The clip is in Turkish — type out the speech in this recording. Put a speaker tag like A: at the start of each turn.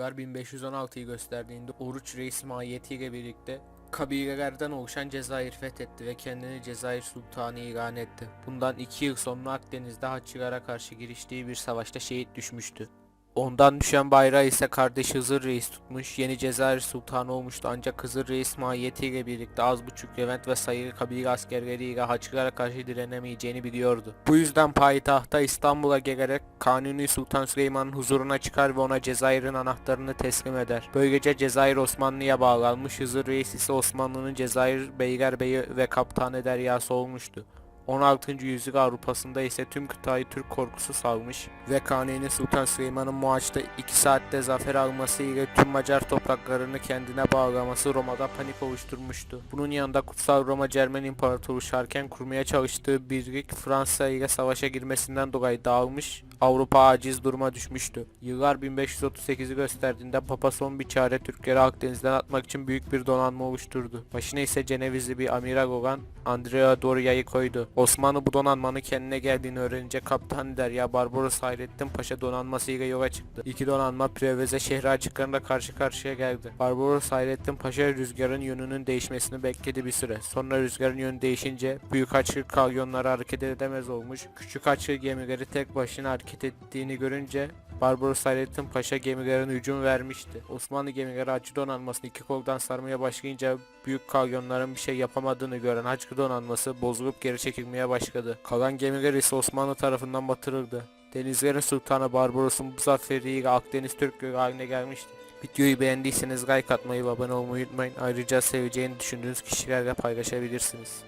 A: Yıllar 1516'yı gösterdiğinde Oruç Reis mahiyetiyle birlikte kabilelerden oluşan Cezayir fethetti ve kendini Cezayir Sultanı ilan etti. Bundan iki yıl sonra Akdeniz'de Haçlılara karşı giriştiği bir savaşta şehit düşmüştü. Ondan düşen bayrağı ise kardeşi Hızır Reis tutmuş, yeni Cezayir Sultanı olmuştu ancak Hızır Reis mahiyetiyle birlikte az buçuk Levent ve sayılı kabile askerleriyle Haçlılara karşı direnemeyeceğini biliyordu. Bu yüzden payitahta İstanbul'a gelerek Kanuni Sultan Süleyman'ın huzuruna çıkar ve ona Cezayir'in anahtarını teslim eder. Böylece Cezayir Osmanlı'ya bağlanmış, Hızır Reis ise Osmanlı'nın Cezayir Beylerbeyi ve Kaptanı Deryası olmuştu. 16. yüzyıl Avrupa'sında ise tüm kıtayı Türk korkusu salmış ve Kanuni Sultan Süleyman'ın Muaç'ta 2 saatte zafer alması ile tüm Macar topraklarını kendine bağlaması Roma'da panik oluşturmuştu. Bunun yanında Kutsal Roma Cermen İmparatoru Şarken kurmaya çalıştığı birlik Fransa ile savaşa girmesinden dolayı dağılmış Avrupa aciz duruma düşmüştü. Yıllar 1538'i gösterdiğinde Papa son bir çare Türkleri Akdeniz'den atmak için büyük bir donanma oluşturdu. Başına ise Cenevizli bir amiral olan Andrea Doria'yı koydu. Osmanlı bu donanmanın kendine geldiğini öğrenince Kaptan Derya Barbaros Hayrettin Paşa donanmasıyla yola çıktı. İki donanma Preveze şehri açıklarında karşı karşıya geldi. Barbaros Hayrettin Paşa rüzgarın yönünün değişmesini bekledi bir süre. Sonra rüzgarın yönü değişince büyük açık kalyonları hareket edemez olmuş. Küçük açık gemileri tek başına hareket ettiğini görünce Barbaros Hayrettin Paşa gemilerine hücum vermişti. Osmanlı gemileri Haçlı donanmasını iki koldan sarmaya başlayınca büyük kalyonların bir şey yapamadığını gören Haçlı donanması bozulup geri çekilmeye başladı. Kalan gemiler ise Osmanlı tarafından batırıldı. Denizlerin Sultanı Barbaros'un bu zaferiyle Akdeniz Türkleri haline gelmişti. Videoyu beğendiyseniz like atmayı ve abone olmayı unutmayın. Ayrıca seveceğini düşündüğünüz kişilerle paylaşabilirsiniz.